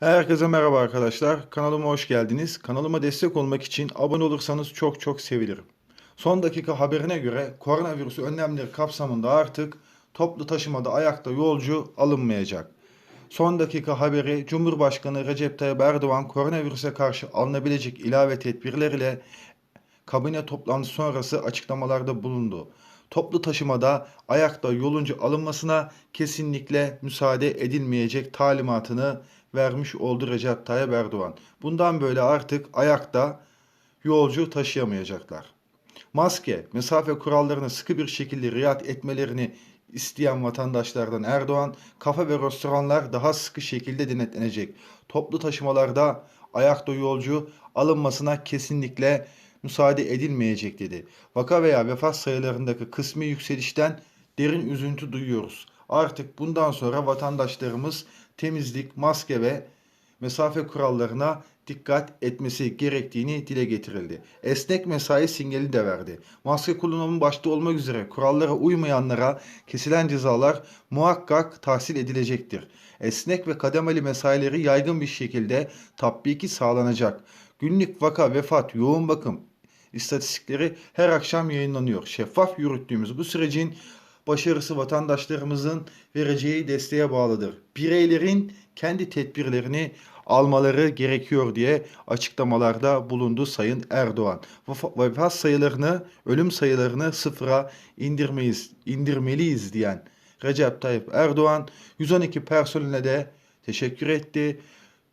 Herkese merhaba arkadaşlar. Kanalıma hoş geldiniz. Kanalıma destek olmak için abone olursanız çok çok sevinirim. Son dakika haberine göre koronavirüs önlemleri kapsamında artık toplu taşımada ayakta yolcu alınmayacak. Son dakika haberi Cumhurbaşkanı Recep Tayyip Erdoğan koronavirüse karşı alınabilecek ilave tedbirler ile kabine toplantısı sonrası açıklamalarda bulundu. Toplu taşımada ayakta yoluncu alınmasına kesinlikle müsaade edilmeyecek talimatını vermiş oldu Recep Tayyip Erdoğan. Bundan böyle artık ayakta yolcu taşıyamayacaklar. Maske, mesafe kurallarına sıkı bir şekilde riayet etmelerini isteyen vatandaşlardan Erdoğan, kafe ve restoranlar daha sıkı şekilde denetlenecek. Toplu taşımalarda ayakta yolcu alınmasına kesinlikle müsaade edilmeyecek dedi. Vaka veya vefat sayılarındaki kısmi yükselişten derin üzüntü duyuyoruz. Artık bundan sonra vatandaşlarımız temizlik, maske ve mesafe kurallarına dikkat etmesi gerektiğini dile getirildi. Esnek mesai sinyali de verdi. Maske kullanımı başta olmak üzere kurallara uymayanlara kesilen cezalar muhakkak tahsil edilecektir. Esnek ve kademeli mesaileri yaygın bir şekilde tatbiki sağlanacak. Günlük vaka, vefat, yoğun bakım istatistikleri her akşam yayınlanıyor. Şeffaf yürüttüğümüz bu sürecin başarısı vatandaşlarımızın vereceği desteğe bağlıdır. Bireylerin kendi tedbirlerini almaları gerekiyor diye açıklamalarda bulundu Sayın Erdoğan. Vefa- Vefat sayılarını, ölüm sayılarını sıfıra indirmeyiz, indirmeliyiz diyen Recep Tayyip Erdoğan 112 personeline de teşekkür etti.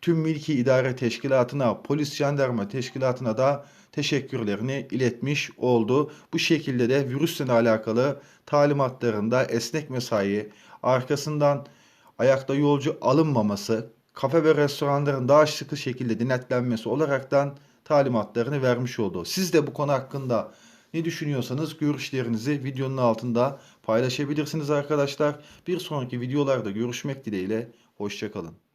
Tüm Milki İdare Teşkilatı'na, Polis Jandarma Teşkilatı'na da teşekkürlerini iletmiş oldu. Bu şekilde de virüsle alakalı talimatlarında esnek mesai, arkasından ayakta yolcu alınmaması, kafe ve restoranların daha sıkı şekilde denetlenmesi olaraktan talimatlarını vermiş oldu. Siz de bu konu hakkında ne düşünüyorsanız görüşlerinizi videonun altında paylaşabilirsiniz arkadaşlar. Bir sonraki videolarda görüşmek dileğiyle. Hoşçakalın.